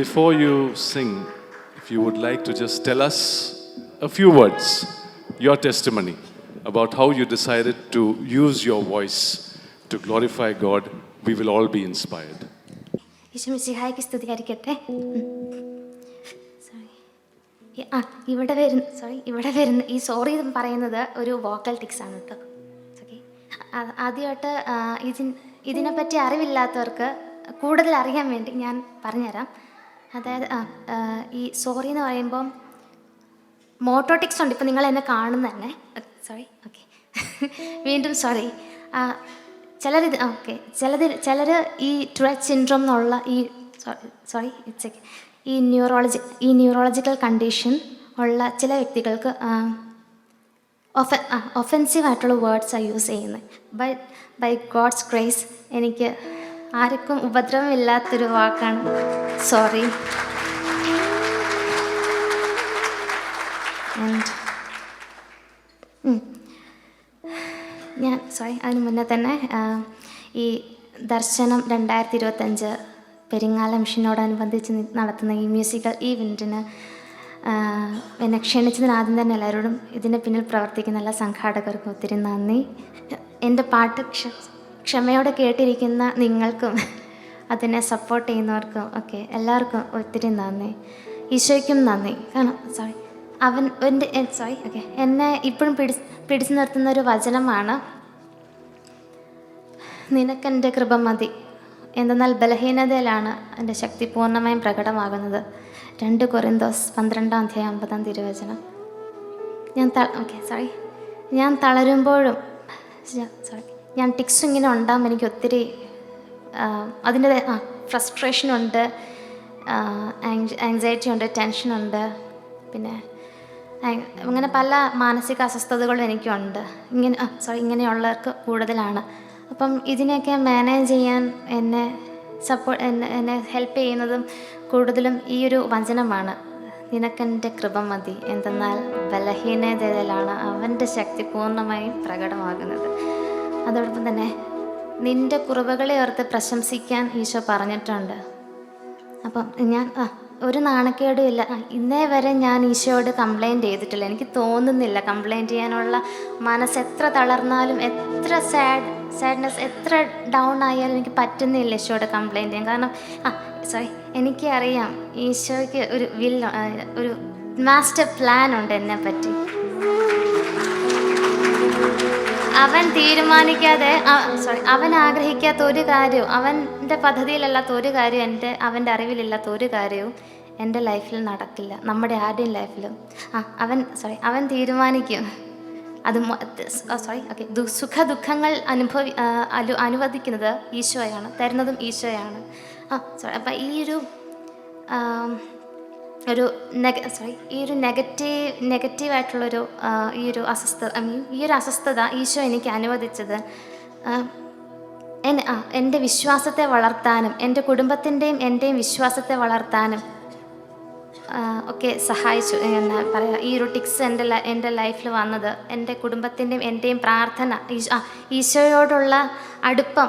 before you sing, if you would like to just tell us a few words, your testimony about how you decided to use your voice to glorify God, we will all be inspired. ഈശോമിശിഹായ്ക്ക് സ്തുതിയായിരിക്കട്ടെ sorry ആ ഇവിടെ വരുന്ന sorry ഇവിടെ വരുന്ന ഈ sorry എന്ന് പറയുന്നത് ഒരു വോക്കൽ ടിക്സ് ആണ് കേട്ടോ ഓക്കെ ആദ്യമായിട്ട് ഇതിനെപ്പറ്റി അറിവില്ലാത്തവർക്ക് കൂടുതൽ അറിയാൻ വേണ്ടി ഞാൻ പറഞ്ഞുതരാം അതായത് ആ ഈ സോറി എന്ന് പറയുമ്പം മോട്ടോട്ടിക്സ് ഉണ്ട്. ഇപ്പം നിങ്ങൾ എന്നെ കാണുന്ന തന്നെ സോറി ഓക്കെ വീണ്ടും സോറി ചിലർ ഇത് ഓക്കെ ചിലത് ചിലർ ഈ ട്രെറ്റ് സിൻഡ്രം എന്നുള്ള ഈ സോറി ഇറ്റ്സ് ഈ ന്യൂറോളജി ഈ ന്യൂറോളജിക്കൽ കണ്ടീഷൻ ഉള്ള ചില വ്യക്തികൾക്ക് ഒഫ ഒഫെൻസീവ് ആയിട്ടുള്ള വേർഡ്സ് ആ യൂസ് ചെയ്യുന്നത്. ബൈ ബൈ ഗോഡ്സ് ഗ്രേസ് എനിക്ക് ആർക്കും ഉപദ്രവമില്ലാത്തൊരു വാക്കാണ്. സോറി ഞാൻ സോറി അതിന് മുന്നേ തന്നെ ഈ ദർശനം രണ്ടായിരത്തി ഇരുപത്തഞ്ച് പെരിങ്ങാല മിഷനോടനുബന്ധിച്ച് നടത്തുന്ന ഈ മ്യൂസിക്കൽ ഈവെന്റിന് എന്നെ ക്ഷണിച്ചതിന് ആദ്യം തന്നെ എല്ലാവരോടും ഇതിന്റെ പിന്നിൽ പ്രവർത്തിക്കുന്ന എല്ലാ സംഘാടകർക്കും ഒത്തിരി നന്ദി. എന്റെ പാട്ട് ക്ഷമയോടെ കേട്ടിരിക്കുന്ന നിങ്ങൾക്കും അതിനെ സപ്പോർട്ട് ചെയ്യുന്നവർക്കും ഒക്കെ എല്ലാവർക്കും ഒത്തിരി നന്ദി. ഈശോയ്ക്കും നന്ദി. കാരണം സോറി അവൻ എന്റെ സോറി ഓക്കെ എന്നെ ഇപ്പോഴും പിടിച്ച് പിടിച്ചു നിർത്തുന്ന ഒരു വചനമാണ് നിനക്കെന്റെ കൃപ മതി. എന്തെന്നാൽ ബലഹീനതയിലാണ് എന്റെ ശക്തി പൂർണമായും പ്രകടമാകുന്നത്. രണ്ട് കൊറിന്തോസ് പന്ത്രണ്ടാം അധ്യായം അമ്പതാം തിരുവചനം. ഞാൻ ഓക്കെ സോറി ഞാൻ തളരുമ്പോഴും സോറി ഞാൻ ടിക്സ് ഇങ്ങനെ ഉണ്ടാകുമ്പോൾ എനിക്ക് ഒത്തിരി അതിന്റെ ആ ഫ്രസ്ട്രേഷനുണ്ട് ആങ്സൈറ്റി ഉണ്ട് ടെൻഷനുണ്ട് പിന്നെ അങ്ങനെ പല മാനസിക അസ്വസ്ഥതകളും എനിക്കുണ്ട്. ഇങ്ങനെ സോറി ഇങ്ങനെയുള്ളവർക്ക് കൂടുതലാണ്. അപ്പം ഇതിനെയൊക്കെ മാനേജ് ചെയ്യാൻ എന്നെ സപ്പോർട്ട് എന്നെ എന്നെ ഹെൽപ്പ് ചെയ്യുന്നതും കൂടുതലും ഈ ഒരു വചനമാണ്. നിനക്കെന്റെ കൃപ മതി. എന്തെന്നാൽ ബലഹീനതയിലാണ് അവന്റെ ശക്തി പൂർണമായും പ്രകടമാകുന്നത്. അതോടൊപ്പം തന്നെ നിന്റെ കുറവുകളെ ഓർത്ത് പ്രശംസിക്കാൻ ഈശോ പറഞ്ഞിട്ടുണ്ട്. അപ്പം ഞാൻ ആ ഒരു നാണക്കേടും ഇല്ല. ഇന്നേ വരെ ഞാൻ ഈശോയോട് കംപ്ലൈന്റ് ചെയ്തിട്ടില്ല. എനിക്ക് തോന്നുന്നില്ല കംപ്ലൈന്റ് ചെയ്യാനുള്ള മനസ്സ് എത്ര തളർന്നാലും എത്ര സാഡ് സാഡ്നെസ് എത്ര ഡൗൺ ആയാലും എനിക്ക് പറ്റുന്നില്ല ഈശോയോട് കംപ്ലൈന്റ് ചെയ്യാൻ. കാരണം ആ സോറി എനിക്കറിയാം ഈശോയ്ക്ക് ഒരു വില്ല ഒരു മാസ്റ്റർ പ്ലാൻ ഉണ്ട് എന്നെ പറ്റി അവൻ തീരുമാനിക്കാതെ സോറി അവൻ ആഗ്രഹിക്കാത്ത ഒരു കാര്യവും അവന്റെ പദ്ധതിയിലല്ലാത്ത ഒരു കാര്യവും എന്റെ അവന്റെ അറിവിലില്ലാത്ത ഒരു കാര്യവും എന്റെ ലൈഫിൽ നടക്കില്ല. നമ്മുടെ ആരുടെയും ലൈഫിലും. ആ അവൻ സോറി അവൻ തീരുമാനിക്കും. അത് സോറി ഓക്കെ സുഖ ദുഃഖങ്ങൾ അനുഭവി അനു അനുവദിക്കുന്നത് ഈശോയാണ് തരുന്നതും ഈശോയാണ്. ആ സോറി അപ്പം ഈ ഒരു ഒരു നെഗ സോറി ഈ ഒരു നെഗറ്റീവ് നെഗറ്റീവായിട്ടുള്ളൊരു ഈ ഒരു അസ്വസ്ഥത ഐ മീൻ ഈ ഒരു അസ്വസ്ഥത ഈശോ എനിക്ക് അനുവദിച്ചത്. എന്റെ വിശ്വാസത്തെ വളർത്താനും എന്റെ കുടുംബത്തിന്റെയും എന്റെയും വിശ്വാസത്തെ വളർത്താനും ഒക്കെ സഹായിച്ചു എന്നാ പറയാം. ഈ ഒരു ടിക്സ് എന്റെ എന്റെ ലൈഫിൽ വന്നത് എന്റെ കുടുംബത്തിന്റെയും എന്റെയും പ്രാർത്ഥന ഈശോയോടുള്ള അടുപ്പം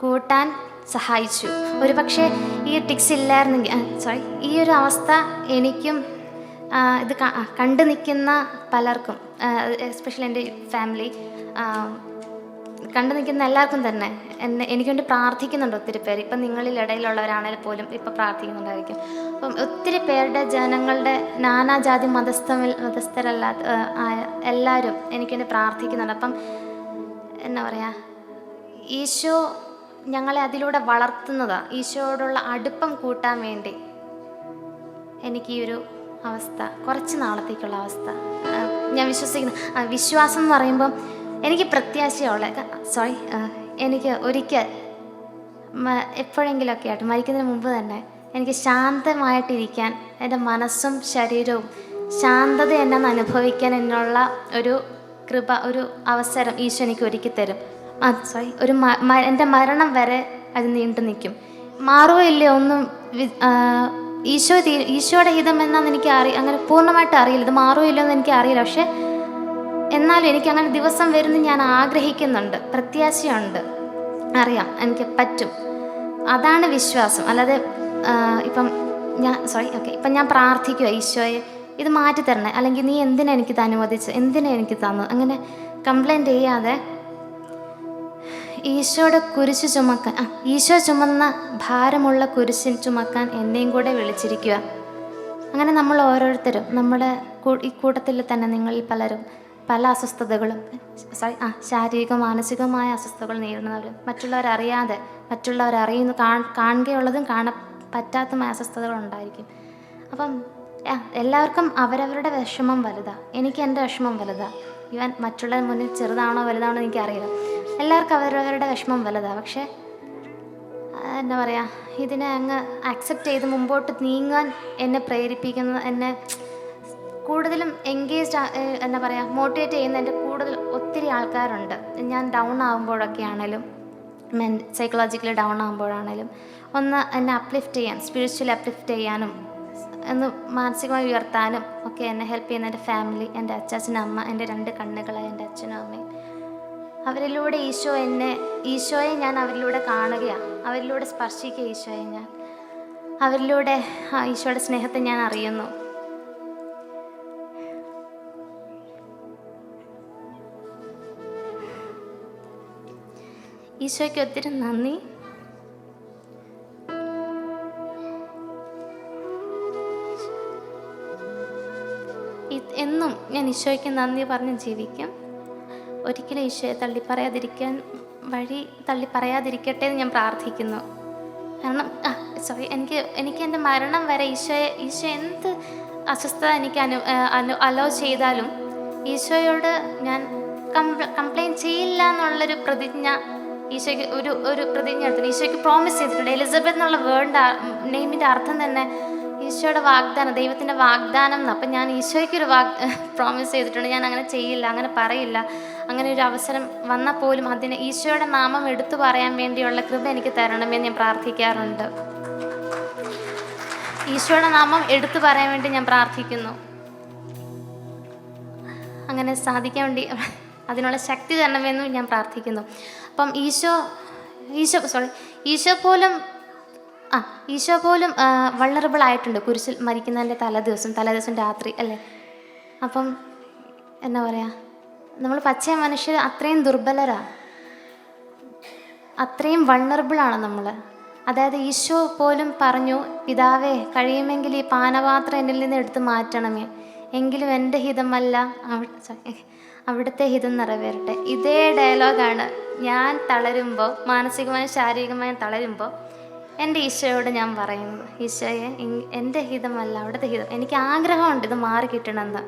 കൂട്ടാൻ സഹായിച്ചു. ഒരു പക്ഷേ ഈ ടിക്സ് ഇല്ലായിരുന്നെങ്കിൽ സോറി ഈ ഒരു അവസ്ഥ എനിക്കും ഇത് കണ്ടു നിൽക്കുന്ന പലർക്കും എസ്പെഷ്യലി എന്റെ ഫാമിലി കണ്ടു നിൽക്കുന്ന എല്ലാവർക്കും തന്നെ എന്നെ എനിക്ക് വേണ്ടി പ്രാർത്ഥിക്കുന്നുണ്ട് ഒത്തിരി പേര്. ഇപ്പം നിങ്ങളിൽ ഇടയിലുള്ളവരാണെങ്കിൽ പോലും ഇപ്പം പ്രാർത്ഥിക്കുന്നുണ്ടായിരിക്കും. അപ്പം ഒത്തിരി പേരുടെ ജനങ്ങളുടെ നാനാജാതി മതസ്ഥ മതസ്ഥരല്ലാത്ത എല്ലാവരും എനിക്ക് വേണ്ടി പ്രാർത്ഥിക്കുന്നുണ്ട്. അപ്പം എന്നാ പറയുക ഈശോ ഞങ്ങളെ അതിലൂടെ വളർത്തുന്നതാണ് ഈശോയോടുള്ള അടുപ്പം കൂട്ടാൻ വേണ്ടി. എനിക്ക് ഈ ഒരു അവസ്ഥ കുറച്ച് നാളത്തേക്കുള്ള അവസ്ഥ. ഞാൻ വിശ്വസിക്കുന്നു. വിശ്വാസം എന്ന് പറയുമ്പം എനിക്ക് പ്രത്യാശയുള്ള സോറി എനിക്ക് ഒരിക്കൽ എപ്പോഴെങ്കിലുമൊക്കെ ആയിട്ട് മരിക്കുന്നതിന് മുമ്പ് തന്നെ എനിക്ക് ശാന്തമായിട്ടിരിക്കാൻ എന്റെ മനസ്സും ശരീരവും ശാന്തത എന്നെ അനുഭവിക്കാൻ എന്നുള്ള ഒരു കൃപ ഒരു അവസരം ഈശോ എനിക്ക് ഒരുക്കി തരും സോറി ഒരു എന്റെ മരണം വരെ അത് നീണ്ടു നിൽക്കും. മാറുമോ ഇല്ലയോ ഒന്നും ഈശോ ഈശോയുടെ ഹിതം എന്നാന്ന് എനിക്ക് അറി അങ്ങനെ പൂർണമായിട്ട് അറിയില്ല. ഇത് മാറുമോ ഇല്ലയോ എന്ന് എനിക്ക് അറിയില്ല. പക്ഷേ എന്നാലും എനിക്ക് അങ്ങനെ ദിവസം വരുന്ന ഞാൻ ആഗ്രഹിക്കുന്നുണ്ട്. പ്രത്യാശയുണ്ട്. അറിയാം. എനിക്ക് പറ്റും. അതാണ് വിശ്വാസം. അല്ലാതെ ഇപ്പം ഞാൻ സോറി ഓക്കെ ഇപ്പം ഞാൻ പ്രാർത്ഥിക്കുക ഈശോയെ ഇത് മാറ്റി തരണേ അല്ലെങ്കിൽ നീ എന്തിനാ എനിക്കിത് അനുവദിച്ചത്? എന്തിനാ എനിക്ക് തന്നു അങ്ങനെ കംപ്ലൈന്റ് ചെയ്യാതെ ഈശോയുടെ കുരിശ് ചുമക്കാൻ ആ ഈശോ ചുമന്ന ഭാരമുള്ള കുരിശിൽ ചുമക്കാൻ എന്നെയും കൂടെ വിളിച്ചിരിക്കുക. അങ്ങനെ നമ്മൾ ഓരോരുത്തരും നമ്മുടെ ഈ കൂട്ടത്തിൽ തന്നെ നിങ്ങളിൽ പലരും പല അസ്വസ്ഥതകളും സോറി ആ ശാരീരിക മാനസികമായ അസ്വസ്ഥതകൾ നേരിടുന്നവരും മറ്റുള്ളവരറിയാതെ മറ്റുള്ളവരറിയുന്നു കാ- കാണുകയുള്ളതും കാണ പറ്റാത്തമായ അസ്വസ്ഥതകൾ ഉണ്ടായിരിക്കും. അപ്പം എല്ലാവർക്കും അവരവരുടെ വിഷമം വലുതാണ് എനിക്ക് എന്റെ വിഷമം വലുതാണ് ഇവൻ മറ്റുള്ള മുന്നിൽ ചെറുതാണോ വലുതാണോ എനിക്കറിയില്ല. എല്ലാവർക്കും അവരവരുടെ വിഷമം വലുതാ. പക്ഷേ എന്താ പറയുക ഇതിനെ അങ്ങ് അക്സെപ്റ്റ് ചെയ്ത് മുമ്പോട്ട് നീങ്ങാൻ എന്നെ പ്രേരിപ്പിക്കുന്ന എന്നെ കൂടുതലും എൻഗേജ്ഡ് എന്താ പറയുക മോട്ടിവേറ്റ് ചെയ്യുന്ന എന്റെ കൂടുതൽ ഒത്തിരി ആൾക്കാരുണ്ട്. ഞാൻ ഡൗൺ ആകുമ്പോഴൊക്കെ ആണേലും മെൻ സൈക്കോളജിക്കലി ഡൗൺ ആകുമ്പോഴാണേലും ഒന്ന് എന്നെ അപ്ലിഫ്റ്റ് ചെയ്യാൻ സ്പിരിച്വലി അപ്ലിഫ്റ്റ് ചെയ്യാനും ഒന്ന് മാനസികമായി ഉയർത്താനും ഒക്കെ എന്നെ ഹെൽപ്പ് ചെയ്യുന്ന എന്റെ ഫാമിലി എന്റെ അച്ചാച്ചനും അമ്മ എന്റെ രണ്ട് കണ്ണുകളായ എന്റെ അച്ഛനും അമ്മയും അവരിലൂടെ ഈശോ എന്നെ ഈശോയെ ഞാൻ അവരിലൂടെ കാണുകയാണ് അവരിലൂടെ സ്പർശിക്കുക ഈശോയെ ഞാൻ. അവരിലൂടെ ഈശോയുടെ സ്നേഹത്തെ ഞാൻ അറിയുന്നു. ഈശോയ്ക്ക് ഒത്തിരി നന്ദി. എന്നും ഞാൻ ഈശോയ്ക്ക് നന്ദി പറഞ്ഞ് ജീവിക്കും. ഒരിക്കലും ഈശോയെ തള്ളി പറയാതിരിക്കാൻ വഴി തള്ളി പറയാതിരിക്കട്ടെ എന്ന് ഞാൻ പ്രാർത്ഥിക്കുന്നു. കാരണം സോറി എനിക്ക് എനിക്ക് എന്റെ മരണം വരെ ഈശോയെ ഈശോ എന്ത് അസ്വസ്ഥത എനിക്ക് അനു അനു അലോ ചെയ്താലും ഈശോയോട് ഞാൻ കംപ്ലൈന്റ് ചെയ്യില്ല എന്നുള്ളൊരു പ്രതിജ്ഞ ഈശോയ്ക്ക് ഒരു ഒരു പ്രതിജ്ഞ എടുത്തിട്ടുണ്ട്. ഈശോയ്ക്ക് പ്രോമിസ് ചെയ്തിട്ടുണ്ട്. എലിസബത്ത് എന്നുള്ള വേർഡിന്റെ നെയിമിന്റെ അർത്ഥം തന്നെ ഈശോയുടെ വാഗ്ദാനം ദൈവത്തിന്റെ വാഗ്ദാനം എന്ന്. അപ്പം ഞാൻ ഈശോയ്ക്ക് ഒരു വാഗ് പ്രോമിസ് ചെയ്തിട്ടുണ്ട്. ഞാൻ അങ്ങനെ ചെയ്യില്ല അങ്ങനെ പറയില്ല. അങ്ങനെ ഒരു അവസരം വന്നാൽ പോലും അതിന് ഈശോയുടെ നാമം എടുത്തു പറയാൻ വേണ്ടിയുള്ള കൃപ എനിക്ക് തരണമെന്ന് ഞാൻ പ്രാർത്ഥിക്കാറുണ്ട്. ഈശോയുടെ നാമം എടുത്തു പറയാൻ വേണ്ടി ഞാൻ പ്രാർത്ഥിക്കുന്നു. അങ്ങനെ സാധിക്കാൻ വേണ്ടി അതിനുള്ള ശക്തി തരണമെന്നും ഞാൻ പ്രാർത്ഥിക്കുന്നു. അപ്പം ഈശോ ഈശോ സോറി ഈശോ പോലും ആ ഈശോ പോലും വള്ളറബിൾ ആയിട്ടുണ്ട്. കുരിശിൽ മരിക്കുന്നതിന്റെ തലേദിവസം തലേദിവസം രാത്രി അല്ലേ? അപ്പം എന്നാ പറയുക നമ്മൾ പച്ച മനുഷ്യർ അത്രയും ദുർബലരാ. അത്രയും വണ്ണറബിളാണ് നമ്മൾ. അതായത് ഈശോ പോലും പറഞ്ഞു പിതാവേ കഴിയുമെങ്കിൽ ഈ പാനപാത്രം എന്നിൽ നിന്ന് എടുത്ത് മാറ്റണമേ. എങ്കിലും എന്റെ ഹിതമല്ല അവി- അവിടുത്തെ ഹിതം നിറവേറട്ടെ. ഇതേ ഡയലോഗാണ് ഞാൻ തളരുമ്പോൾ മാനസികമായും ശാരീരികമായും തളരുമ്പോൾ എന്റെ ഈശോയോട് ഞാൻ പറയുന്നത് ഈശോയെ എന്റെ ഹിതമല്ല അവിടുത്തെ ഹിതം. എനിക്ക് ആഗ്രഹമുണ്ട് ഇത് മാറി കിട്ടണമെന്ന്.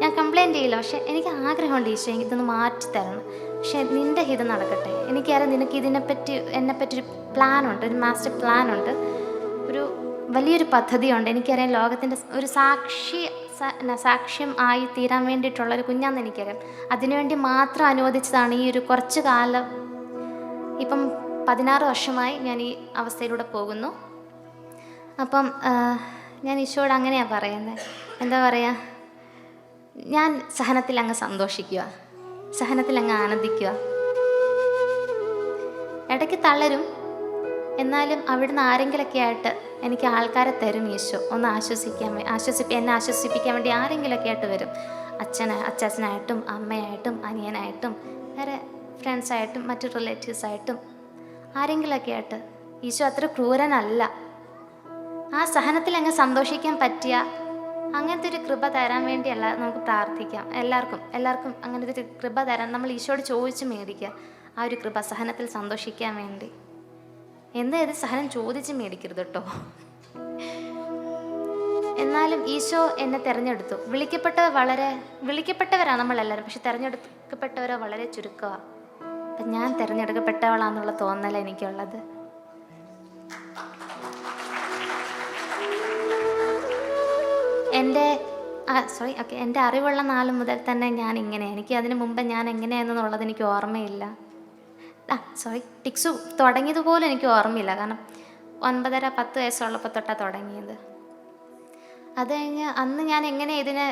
ഞാൻ കംപ്ലൈന്റ് ചെയ്യില്ല പക്ഷേ എനിക്ക് ആഗ്രഹമുണ്ട് ഈശോ എനിക്ക് ഇതൊന്ന് മാറ്റി തരണം. പക്ഷേ നിന്റെ ഹിതം നടക്കട്ടെ. എനിക്കറിയാം നിനക്ക് ഇതിനെപ്പറ്റി എന്നെപ്പറ്റി ഒരു പ്ലാനുണ്ട് ഒരു മാസ്റ്റർ പ്ലാനുണ്ട്. ഒരു വലിയൊരു പദ്ധതിയുണ്ട്. എനിക്കറിയാം ലോകത്തിന്റെ ഒരു സാക്ഷി സാക്ഷ്യം ആയി തീരാൻ വേണ്ടിയിട്ടുള്ളൊരു കുഞ്ഞാന്ന് എനിക്കറിയാം. അതിനുവേണ്ടി മാത്രം അനുവദിച്ചതാണ് ഈ ഒരു കുറച്ച് കാലം. ഇപ്പം പതിനാറ് വർഷമായി ഞാൻ ഈ അവസ്ഥയിലൂടെ പോകുന്നു. അപ്പം ഞാൻ ഈശോയോട് അങ്ങനെയാണ് പറയുന്നത് എന്താ പറയുക ഞാൻ സഹനത്തിൽ അങ്ങ് സന്തോഷിക്കുക. സഹനത്തിൽ അങ്ങ് ആനന്ദിക്കുക. ഇടയ്ക്ക് തളരും. എന്നാലും അവിടുന്ന് ആരെങ്കിലൊക്കെ ആയിട്ട് എനിക്ക് ആൾക്കാരെ തരും ഈശോ. ഒന്ന് ആശ്വസിക്കാൻ ആശ്വസിപ്പി എന്നെ ആശ്വസിപ്പിക്കാൻ വേണ്ടി ആരെങ്കിലൊക്കെ ആയിട്ട് വരും. അച്ഛന അച്ചാച്ചനായിട്ടും അമ്മയായിട്ടും അനിയനായിട്ടും വേറെ ഫ്രണ്ട്സായിട്ടും മറ്റു റിലേറ്റീവ്സായിട്ടും ആരെങ്കിലൊക്കെ ആയിട്ട്. ഈശോ അത്ര ക്രൂരനല്ല. ആ സഹനത്തിൽ അങ്ങ് സന്തോഷിക്കാൻ പറ്റിയ അങ്ങനത്തെ ഒരു കൃപ തരാൻ വേണ്ടിയല്ല നമുക്ക് പ്രാർത്ഥിക്കാം. എല്ലാവർക്കും എല്ലാവർക്കും അങ്ങനത്തെ ഒരു കൃപ തരാൻ നമ്മൾ ഈശോയോട് ചോദിച്ച് മേടിക്കുക. ആ ഒരു കൃപ സഹനത്തിൽ സന്തോഷിക്കാൻ വേണ്ടി. എന്തായത് സഹനം ചോദിച്ച് മേടിക്കരുത് കേട്ടോ. എന്നാലും ഈശോ എന്നെ തിരഞ്ഞെടുത്തു. വിളിക്കപ്പെട്ടവർ വളരെ വിളിക്കപ്പെട്ടവരാണ് നമ്മളെല്ലാവരും. പക്ഷെ തിരഞ്ഞെടുക്കപ്പെട്ടവരോ വളരെ ചുരുക്കമാണ് അപ്പം ഞാൻ തിരഞ്ഞെടുക്കപ്പെട്ടവളാന്നുള്ള തോന്നല എനിക്കുള്ളത്. എന്റെ സോറി ഓക്കെ എന്റെ അറിവുള്ള നാൾ മുതൽ തന്നെ ഞാൻ ഇങ്ങനെ. എനിക്ക് അതിന് മുമ്പ് ഞാൻ എങ്ങനെയാണെന്നുള്ളത് എനിക്ക് ഓർമ്മയില്ല. ആ സോറി ടിക്സ് തുടങ്ങിയതുപോലും എനിക്ക് ഓർമ്മയില്ല. കാരണം ഒൻപതര പത്ത് വയസ്സുള്ളപ്പോൾ തൊട്ടാണ് തുടങ്ങിയത്. അത് കഴിഞ്ഞ് അന്ന് ഞാൻ എങ്ങനെ ഇതിനെ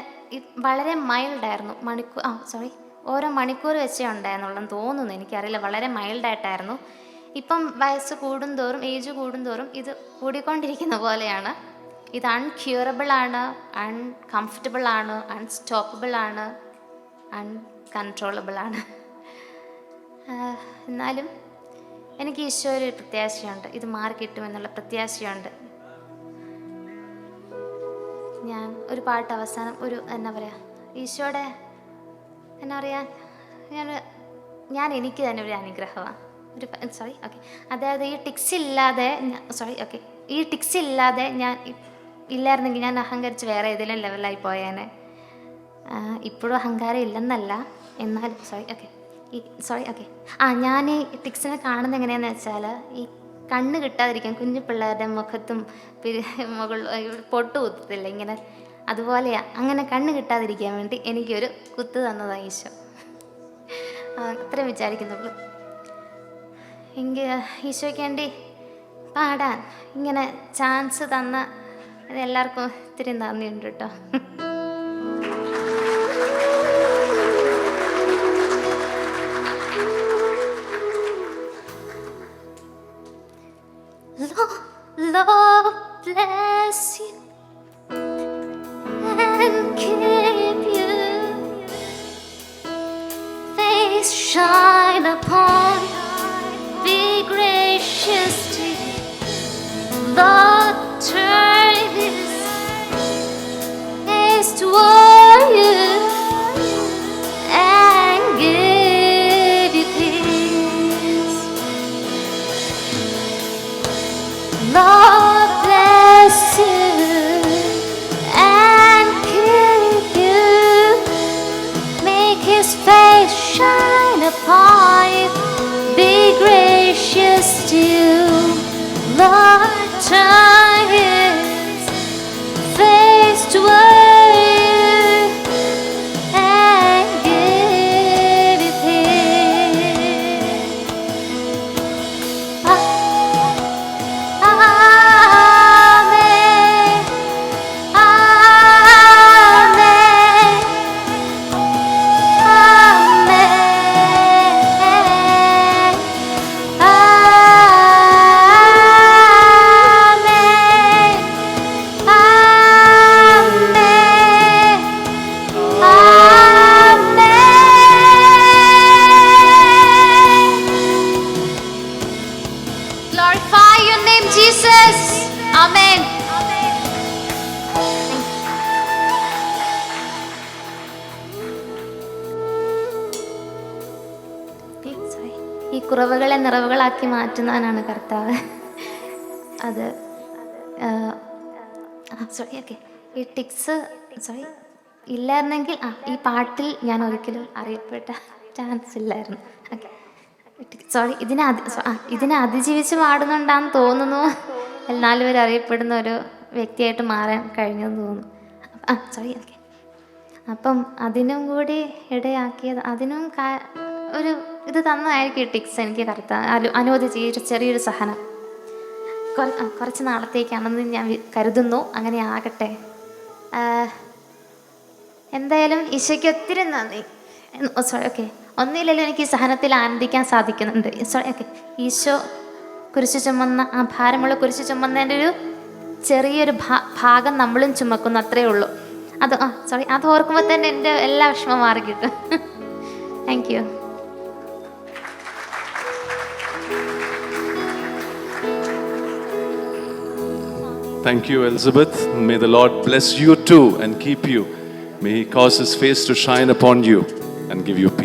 വളരെ മൈൽഡായിരുന്നു മണിക്കൂർ ആ സോറി ഓരോ മണിക്കൂർ വെച്ചേ ഉണ്ടായിരുന്നുള്ളൂ തോന്നുന്നു. എനിക്കറിയില്ല വളരെ മൈൽഡായിട്ടായിരുന്നു. ഇപ്പം വയസ്സ് കൂടുന്തോറും ഏജ് കൂടുന്തോറും ഇത് കൂടിക്കൊണ്ടിരിക്കുന്ന പോലെയാണ്. ഇത് അൺക്യൂറബിൾ ആണ് അൺകംഫർട്ടബിൾ ആണ് അൺസ്റ്റോപ്പബിൾ ആണ് അൺകൺട്രോളബിൾ ആണ് എന്നാലും എനിക്ക് ഈശോയിൽ ഒരു പ്രത്യാശയുണ്ട്. ഇത് മാറി കിട്ടുമെന്നുള്ള പ്രത്യാശയുണ്ട്. ഞാൻ ഒരു പാട്ട് അവസാനം ഒരു എന്താ പറയുക ഈശോയുടെ എന്നാ പറയുക ഞാൻ ഞാൻ എനിക്ക് തന്നെ ഒരു അനുഗ്രഹമാണ് ഒരു സോറി ഓക്കെ അതായത് ഈ ടിക്സ് ഇല്ലാതെ സോറി ഓക്കെ ഈ ടിക്സ് ഇല്ലാതെ ഞാൻ ഇല്ലായിരുന്നെങ്കിൽ ഞാൻ അഹങ്കരിച്ച് വേറെ ഏതെങ്കിലും ലെവലായി പോയേനെ. ഇപ്പോഴും അഹങ്കാരം ഇല്ലെന്നല്ല. എന്നാലും സോറി ഓക്കെ ഈ സോറി ഓക്കെ ആ ഞാൻ ഈ ടിക്സിനെ കാണുന്നത് എങ്ങനെയാണെന്ന് വെച്ചാൽ ഈ കണ്ണ് കിട്ടാതിരിക്കാൻ കുഞ്ഞു പിള്ളേരുടെ മുഖത്തും മുകളിൽ പൊട്ട് കുത്തത്തില്ല. ഇങ്ങനെ അതുപോലെയാ അങ്ങനെ കണ്ണ് കിട്ടാതിരിക്കാൻ വേണ്ടി എനിക്കൊരു കുത്ത് തന്നതാണ് ഈശോ. അത്രയും വിചാരിക്കുന്നുള്ളൂ. എങ്കിൽ ഈശോയ്ക്ക് വേണ്ടി പാടാൻ ഇങ്ങനെ ചാൻസ് തന്ന എല്ലാവർക്കും ഇത്തിരി നന്ദിയുണ്ട് കേട്ടോ. Lord bless you shine upon you. Be gracious to you. 참. ഈ കുറവുകളെ നിറവുകളാക്കി മാറ്റുന്നവനാണ് കർത്താവ്. അത് സോറി ഓക്കെ ഈ ടിക്സ് സോറി ഇല്ലായിരുന്നെങ്കിൽ ആ ഈ പാട്ടിൽ ഞാൻ ഒരിക്കലും അറിയപ്പെട്ട ചാൻസ് ഇല്ലായിരുന്നു. ഓക്കെ സോറി ഇതിനെ ഇതിനെ അതിജീവിച്ച് പാടുന്നുണ്ടാന്ന് തോന്നുന്നു. എന്നാലും ഒരു അറിയപ്പെടുന്ന ഒരു വ്യക്തിയായിട്ട് മാറാൻ കഴിഞ്ഞെന്ന് തോന്നുന്നു. ആ സോറി ഓക്കെ അപ്പം അതിനും കൂടി ഇടയാക്കിയത് അതിനും ഒരു ഇത് തന്നതായിരിക്കും ഈ ടിക്സ് എനിക്ക് കറുത്ത ഈ ഒരു ചെറിയൊരു സഹനം. കുറച്ച് നാളത്തേക്കാണെന്ന് ഞാൻ കരുതുന്നു. അങ്ങനെ ആകട്ടെ. എന്തായാലും ഈശോയ്ക്ക് ഒത്തിരി നന്ദി. സോറി ഓക്കെ ഒന്നുമില്ലല്ലോ എനിക്ക് ഈ സഹനത്തിൽ ആനന്ദിക്കാൻ സാധിക്കുന്നുണ്ട്. സോറി ഓക്കെ ഈശോ കുരിശ് ചുമന്ന ആ ഭാരമുള്ള കുരിശ് ചുമന്നതിന്റെ ഒരു ചെറിയൊരു ഭാഗം നമ്മളും ചുമക്കുന്നു. അത്രേ ഉള്ളൂ. അത് ആ സോറി അത് ഓർക്കുമ്പോൾ തന്നെ എന്റെ എല്ലാ വിഷമം മാറി കിട്ടും thank you Thank you, Elizabeth. May the Lord bless you too and keep you. May He cause His face to shine upon you and give you peace.